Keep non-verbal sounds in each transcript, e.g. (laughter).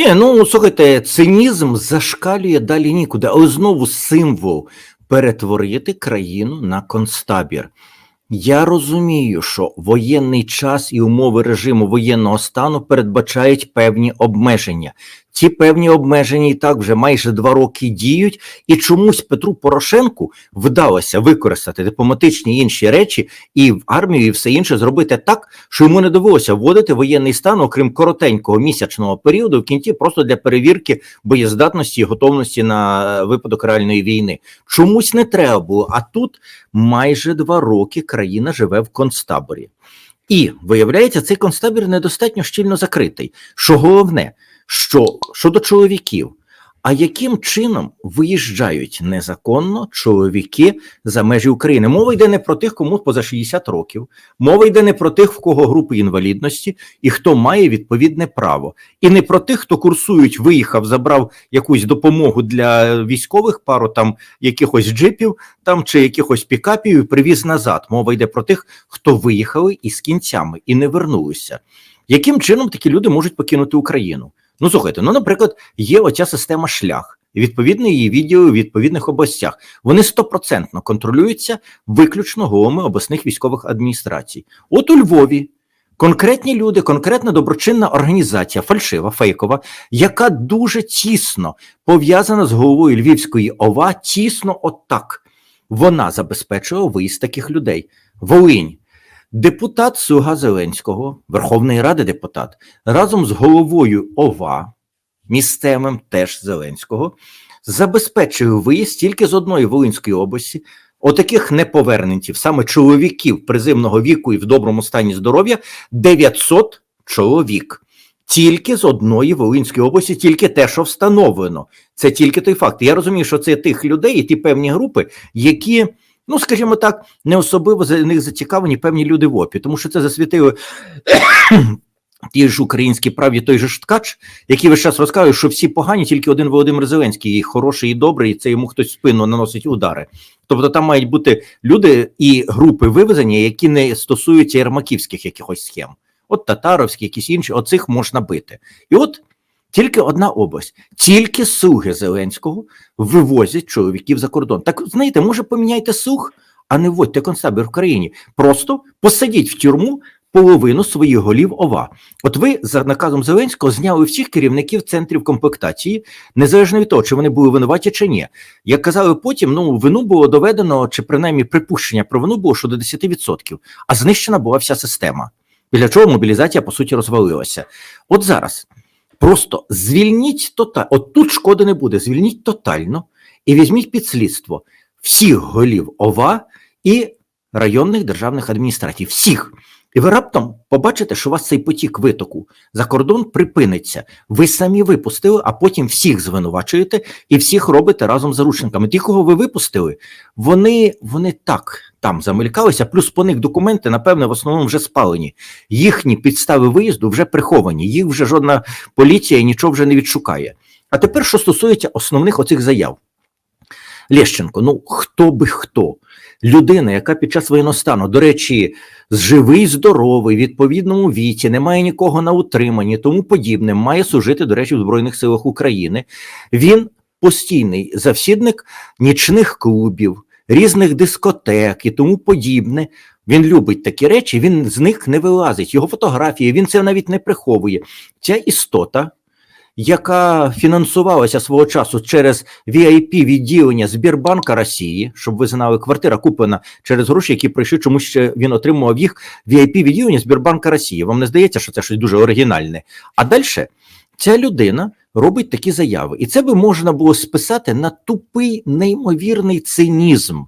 Ні, ну слухайте, цинізм зашкалює далі нікуди, але знову символ перетворити країну на концтабір. Я розумію, що воєнний час і умови режиму воєнного стану передбачають певні обмеження. Ці певні обмеження і так вже майже два роки діють, і чомусь Петру Порошенку вдалося використати дипломатичні інші речі і в армію, і все інше зробити так, що йому не довелося вводити воєнний стан, окрім коротенького місячного періоду, в кінці просто для перевірки боєздатності і готовності на е, випадок реальної війни. Чомусь не треба було. А тут майже два роки країна живе в концтаборі. І виявляється, цей концтабір недостатньо щільно закритий. Що головне, що щодо чоловіків, а яким чином виїжджають незаконно чоловіки за межі України? Мова йде не про тих, кому поза 60 років, мова йде не про тих, в кого групи інвалідності і хто має відповідне право, і не про тих, хто курсують, виїхав, забрав якусь допомогу для військових, пару там якихось джипів там чи якихось пікапів і привіз назад. Мова йде про тих, хто виїхали із кінцями і не вернулися. Яким чином такі люди можуть покинути Україну? Ну слухайте, ну, наприклад, є оця система шлях. і Відповідно, її відділи у відповідних областях. Вони стопроцентно контролюються виключно головами обласних військових адміністрацій. От у Львові конкретні люди, конкретна доброчинна організація, фальшива, фейкова, яка дуже тісно пов'язана з головою Львівської ОВА, тісно отак. Вона забезпечує виїзд таких людей. Волинь. Депутат Слуга Зеленського, Верховної Ради депутат, разом з головою ОВА, місцевим теж Зеленського, забезпечує виїзд тільки з одної Волинської області, отаких неповерненців, саме чоловіків призивного віку і в доброму стані здоров'я 900 чоловік. Тільки з одної Волинської області, тільки те, що встановлено. Це тільки той факт. Я розумію, що це тих людей, і ті певні групи, які ну скажімо так, не особливо за них зацікавлені певні люди в ОПІ, тому що це засвітили (coughs) ті ж українські праві, той же ж ткач, який весь час розказує, що всі погані, тільки один Володимир Зеленський, і хороший і добрий, і це йому хтось в спину наносить удари. Тобто там мають бути люди і групи вивезення, які не стосуються єрмаківських якихось схем. От татаровські, якісь інші, оцих можна бити. І от тільки одна область, тільки слуги Зеленського вивозять чоловіків за кордон. Так знаєте, може поміняйте слуг, а не вводьте концтабір в країні. Просто посадіть в тюрму половину своїх голів ОВА. От ви за наказом Зеленського зняли всіх керівників центрів комплектації, незалежно від того, чи вони були винуваті чи ні. Як казали потім, ну вину було доведено, чи принаймні припущення про вину було щодо 10%, а знищена була вся система. Біля чого мобілізація по суті розвалилася. От зараз. Просто звільніть тотально, от тут шкоди не буде. Звільніть тотально і візьміть під слідство всіх голів ОВА і районних державних адміністрацій. Всіх. І ви раптом побачите, що у вас цей потік витоку за кордон припиниться. Ви самі випустили, а потім всіх звинувачуєте і всіх робите разом з заручниками. Ті, кого ви випустили, вони, вони так там замелькалися, плюс по них документи, напевне, в основному вже спалені. Їхні підстави виїзду вже приховані, їх вже жодна поліція нічого вже не відшукає. А тепер, що стосується основних оцих заяв. Лещенко, ну хто би хто? Людина, яка під час воєнного стану, до речі, живий, здоровий, відповідному віці, не має нікого на утриманні, тому подібне, має служити, до речі, в Збройних силах України. Він постійний завсідник нічних клубів, різних дискотек і тому подібне. Він любить такі речі, він з них не вилазить. Його фотографії, він це навіть не приховує. Ця істота яка фінансувалася свого часу через vip відділення Збірбанка Росії, щоб ви знали, квартира куплена через гроші, які прийшли, чомусь ще він отримував їх vip відділення Збірбанка Росії. Вам не здається, що це щось дуже оригінальне? А далі ця людина робить такі заяви, і це би можна було списати на тупий неймовірний цинізм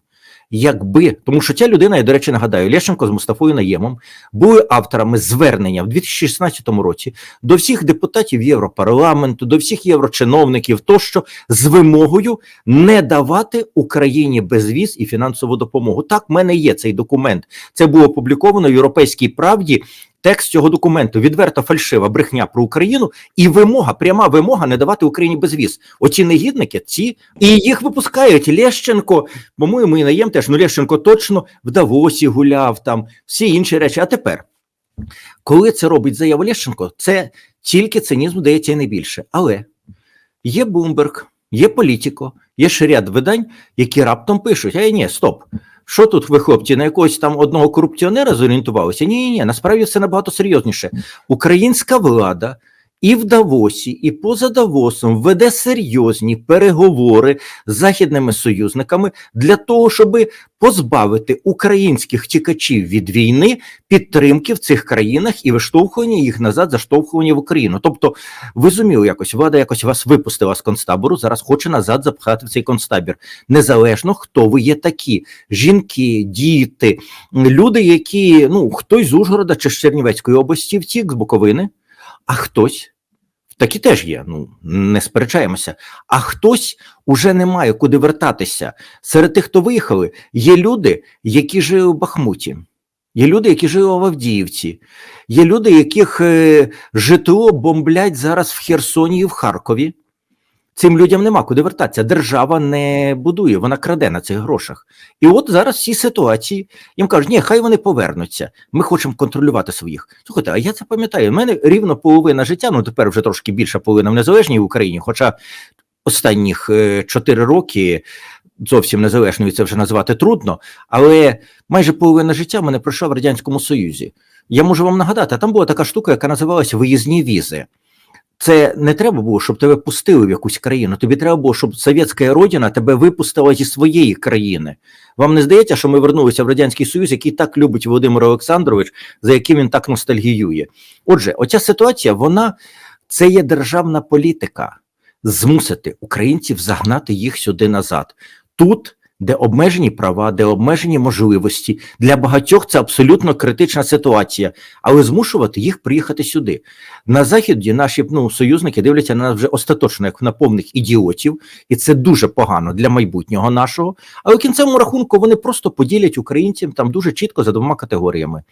якби тому, що ця людина, я до речі, нагадаю, Лещенко з Мустафою Наємом були авторами звернення в 2016 році до всіх депутатів Європарламенту, до всіх єврочиновників, тощо з вимогою не давати Україні безвіз і фінансову допомогу. Так, в мене є цей документ. Це було опубліковано в Європейській правді Текст цього документу відверто фальшива брехня про Україну і вимога, пряма вимога не давати Україні безвіз. Оці негідники, ці і їх випускають. Лещенко, по-моєму, і наєм теж ну Лещенко точно в Давосі гуляв там, всі інші речі. А тепер Коли це робить заява Лещенко, це тільки цинізм дається і не. Але є Бумберг, є Політіко, є ще ряд видань, які раптом пишуть: Ай, ні, стоп. Що тут ви, хлопці, на якогось там одного корупціонера зорієнтувалися? Ні, ні, ні, насправді все набагато серйозніше. Українська влада і в Давосі, і поза Давосом веде серйозні переговори з західними союзниками для того, щоб позбавити українських тікачів від війни підтримки в цих країнах і виштовхування їх назад, заштовхування в Україну. Тобто, ви зуміли якось, влада якось вас випустила з концтабору, зараз хоче назад запхати в цей концтабір. Незалежно хто ви є такі: жінки, діти, люди, які ну хтось з Ужгорода чи з Чернівецької області втік з Буковини, а хтось. Такі теж є, ну не сперечаємося. А хтось уже не має куди вертатися. Серед тих, хто виїхали, є люди, які жили в Бахмуті, є люди, які жили в Авдіївці, є люди, яких е, житло бомблять зараз в Херсоні і в Харкові. Цим людям нема куди вертатися. Держава не будує, вона краде на цих грошах. І от зараз всі ситуації їм кажуть, ні, хай вони повернуться. Ми хочемо контролювати своїх. Слухайте, а я це пам'ятаю. У мене рівно половина життя, ну тепер вже трошки більша половина в незалежній Україні, хоча останніх е, чотири роки. Зовсім незалежною це вже назвати трудно, але майже половина життя мене пройшла в Радянському Союзі. Я можу вам нагадати, там була така штука, яка називалася виїзні візи. Це не треба було, щоб тебе пустили в якусь країну. Тобі треба було, щоб совєтська родина тебе випустила зі своєї країни. Вам не здається, що ми вернулися в Радянський Союз, який так любить Володимир Олександрович, за яким він так ностальгіює. Отже, оця ситуація, вона це є державна політика змусити українців загнати їх сюди назад. Тут де обмежені права, де обмежені можливості. Для багатьох це абсолютно критична ситуація, але змушувати їх приїхати сюди. На заході наші ну, союзники дивляться на нас вже остаточно, як на повних ідіотів, і це дуже погано для майбутнього нашого. Але в кінцевому рахунку вони просто поділять українців там дуже чітко за двома категоріями.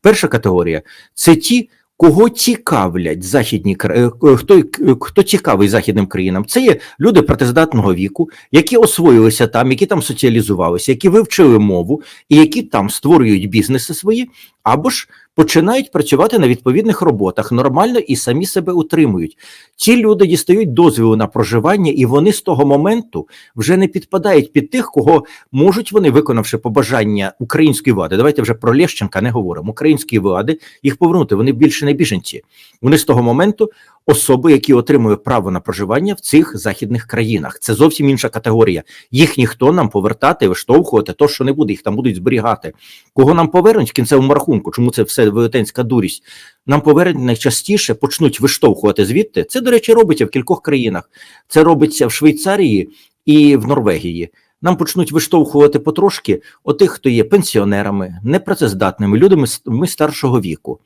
Перша категорія це ті. Кого цікавлять західні е, хто, хто цікавий західним країнам? Це є люди протиздатного віку, які освоїлися там, які там соціалізувалися, які вивчили мову і які там створюють бізнеси свої, або ж починають працювати на відповідних роботах нормально і самі себе утримують. Ці люди дістають дозвіл на проживання, і вони з того моменту вже не підпадають під тих, кого можуть вони, виконавши побажання української влади. Давайте вже про Лещенка не говоримо. Української влади їх повернути. Вони більше не біженці. Вони з того моменту особи, які отримують право на проживання в цих західних країнах. Це зовсім інша категорія. Їх ніхто нам повертати, виштовхувати, то що не буде, їх там будуть зберігати. Кого нам повернуть в кінцевому рахунку? Чому це все велетенська дурість? Нам повернуть найчастіше почнуть виштовхувати звідти. Це, до речі, робиться в кількох країнах. Це робиться в Швейцарії і в Норвегії. Нам почнуть виштовхувати потрошки отих, хто є пенсіонерами, непрацездатними, людьми старшого віку.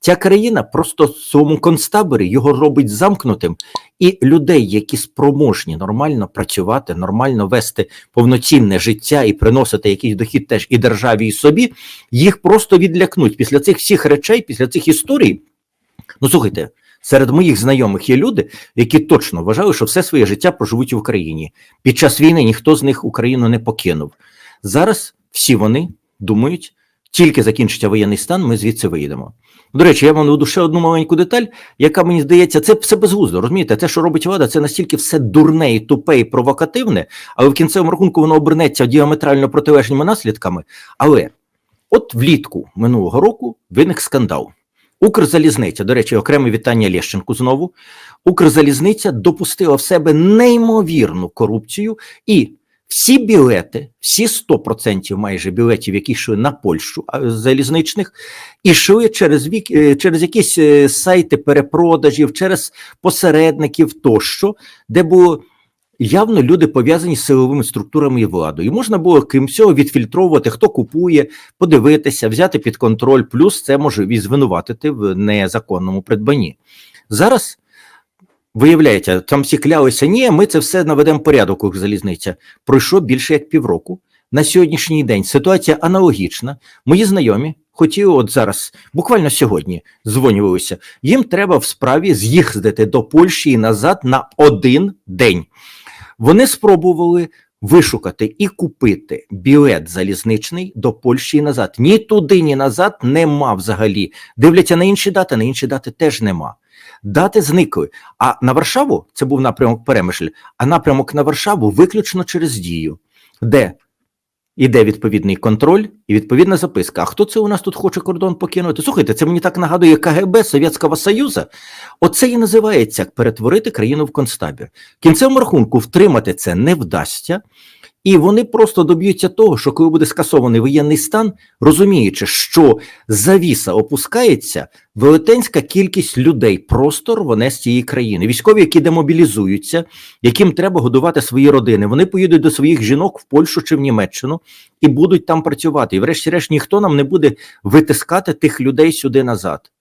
Ця країна просто в своєму концтаборі його робить замкнутим, і людей, які спроможні нормально працювати, нормально вести повноцінне життя і приносити якийсь дохід теж і державі, і собі, їх просто відлякнуть після цих всіх речей, після цих історій. Ну слухайте, серед моїх знайомих є люди, які точно вважали, що все своє життя проживуть в Україні. Під час війни ніхто з них Україну не покинув. Зараз всі вони думають, тільки закінчиться воєнний стан, ми звідси виїдемо. До речі, я вам наведу ще одну маленьку деталь, яка мені здається, це все безглуздо. Розумієте, те, що робить влада, це настільки все дурне і тупе і провокативне, але в кінцевому рахунку воно обернеться діаметрально протилежними наслідками. Але от влітку минулого року виник скандал. Укрзалізниця, до речі, окреме вітання Лещенку знову. Укрзалізниця допустила в себе неймовірну корупцію і всі білети, всі 100% майже білетів, які йшли на Польщу залізничних, ішли через вік, е, через якісь е, сайти перепродажів, через посередників тощо, де було явно люди пов'язані з силовими структурами і владою. І можна було крім всього відфільтровувати, хто купує, подивитися, взяти під контроль. Плюс це може звинуватити в незаконному придбанні. Зараз. Виявляється, там всі клялися, ні, ми це все наведемо порядок, Укрзалізниця. Пройшло більше як півроку. На сьогоднішній день ситуація аналогічна. Мої знайомі хотіли от зараз, буквально сьогодні, дзвонювалися. Їм треба в справі з'їздити до Польщі і назад на один день. Вони спробували вишукати і купити білет залізничний до Польщі і назад. Ні туди, ні назад нема взагалі. Дивляться на інші дати, на інші дати теж нема. Дати зникли. А на Варшаву це був напрямок Перемишль, а напрямок на Варшаву виключно через дію, де іде відповідний контроль і відповідна записка. А хто це у нас тут хоче кордон покинути? Слухайте, це мені так нагадує КГБ Совєтського Союзу. Оце і називається перетворити країну в концтабір. Кінцевому рахунку втримати це не вдасться. І вони просто доб'ються того, що коли буде скасований воєнний стан, розуміючи, що завіса опускається, велетенська кількість людей просто рване з цієї країни. Військові, які демобілізуються, яким треба годувати свої родини, вони поїдуть до своїх жінок в Польщу чи в Німеччину і будуть там працювати. І, врешті-решт, ніхто нам не буде витискати тих людей сюди назад.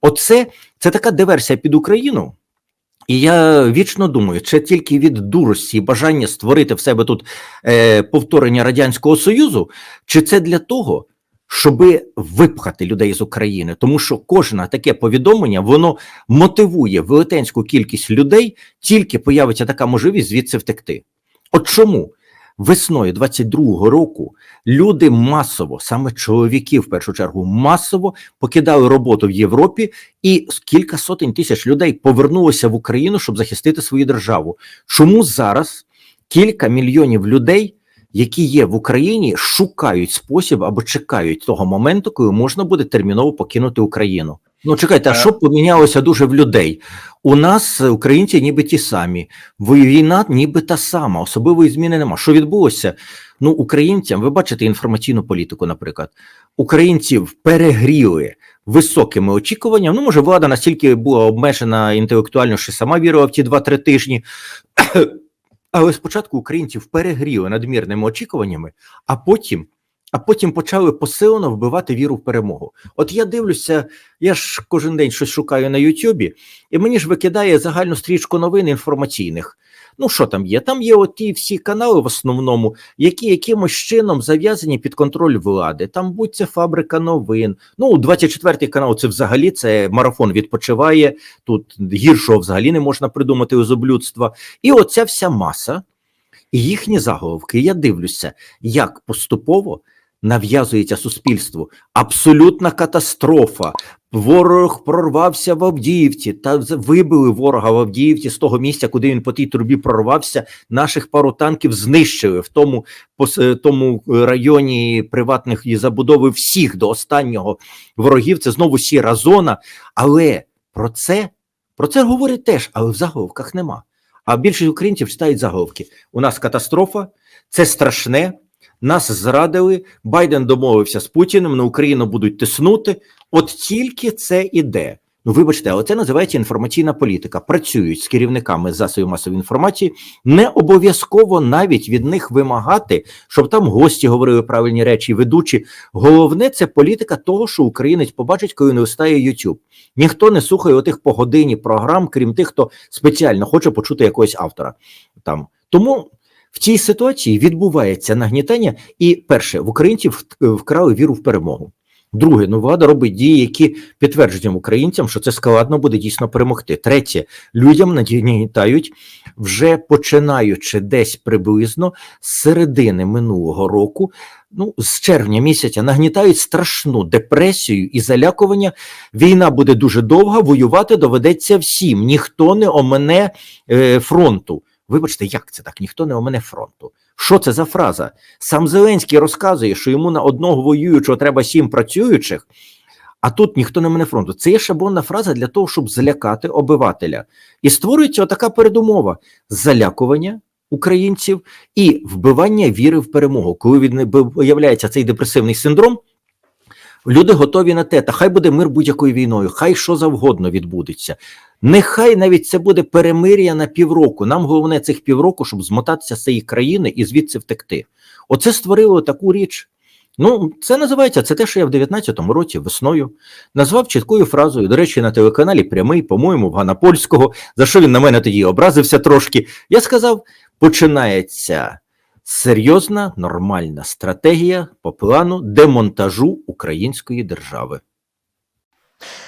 Оце це така диверсія під Україну. І я вічно думаю, чи тільки від дурості і бажання створити в себе тут е, повторення Радянського Союзу, чи це для того, щоб випхати людей з України, тому що кожне таке повідомлення воно мотивує велетенську кількість людей, тільки появиться така можливість звідси втекти. От чому весною 22-го року люди масово, саме чоловіки в першу чергу, масово покидали роботу в Європі, і кілька сотень тисяч людей повернулося в Україну, щоб захистити свою державу. Чому зараз кілька мільйонів людей? Які є в Україні, шукають спосіб або чекають того моменту, коли можна буде терміново покинути Україну. Ну чекайте, а що помінялося дуже в людей? У нас е, українці ніби ті самі, війна ніби та сама, особливої зміни нема. Що відбулося? Ну, українцям, ви бачите інформаційну політику, наприклад, українців перегріли високими очікуваннями. Ну, може, влада настільки була обмежена інтелектуально, що сама вірила в ті 2-3 тижні. (coughs) Але спочатку українців перегріли надмірними очікуваннями, а потім. А потім почали посилено вбивати віру в перемогу. От я дивлюся, я ж кожен день щось шукаю на Ютубі, і мені ж викидає загальну стрічку новин інформаційних. Ну, що там є? Там є оті всі канали в основному, які якимось чином зав'язані під контроль влади. Там будь це фабрика новин. Ну, 24-й канал це взагалі це марафон відпочиває. Тут гіршого взагалі не можна придумати з облюдства. І оця вся маса, і їхні заголовки. Я дивлюся, як поступово нав'язується суспільству. Абсолютна катастрофа. Ворог прорвався в Авдіївці та вибили ворога в Авдіївці з того місця, куди він по тій трубі прорвався. Наших пару танків знищили в тому тому районі приватних і забудови всіх до останнього ворогів. Це знову сіра зона. Але про це про це говорять теж, але в заголовках нема. А більшість українців читають заголовки. У нас катастрофа, це страшне. Нас зрадили. Байден домовився з Путіним. На Україну будуть тиснути. От тільки це іде. Ну, вибачте, але це називається інформаційна політика. Працюють з керівниками засобів масової інформації. Не обов'язково навіть від них вимагати, щоб там гості говорили правильні речі, ведучі. Головне це політика того, що українець побачить, коли не встає YouTube. Ніхто не слухає отих по годині програм, крім тих, хто спеціально хоче почути якогось автора. Там тому. В цій ситуації відбувається нагнітання, і перше в українців вкрали віру в перемогу. Друге, ну влада робить дії, які підтверджують українцям, що це складно буде дійсно перемогти. Третє, людям нагнітають вже починаючи десь приблизно з середини минулого року, ну з червня місяця, нагнітають страшну депресію і залякування. Війна буде дуже довга, воювати доведеться всім. Ніхто не омене е, фронту. Вибачте, як це так? Ніхто не у мене фронту. Що це за фраза? Сам Зеленський розказує, що йому на одного воюючого треба сім працюючих, а тут ніхто не мене фронту. Це є шаблонна фраза для того, щоб залякати обивателя. І створюється така передумова: залякування українців і вбивання віри в перемогу. Коли він виявляється цей депресивний синдром, люди готові на те, та хай буде мир будь-якою війною, хай що завгодно відбудеться. Нехай навіть це буде перемир'я на півроку. Нам головне цих півроку, щоб змотатися з цієї країни і звідси втекти. Оце створило таку річ. Ну, це називається це те, що я в 19-му році весною назвав чіткою фразою. До речі, на телеканалі прямий, по-моєму, в Ганапольського, за що він на мене тоді образився трошки. Я сказав: починається серйозна нормальна стратегія по плану демонтажу української держави.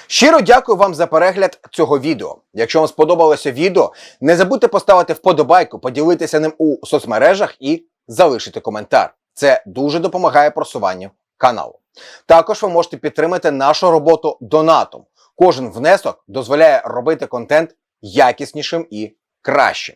Щиро дякую вам за перегляд цього відео. Якщо вам сподобалося відео, не забудьте поставити вподобайку, поділитися ним у соцмережах і залишити коментар. Це дуже допомагає просуванню каналу. Також ви можете підтримати нашу роботу донатом. Кожен внесок дозволяє робити контент якіснішим і кращим.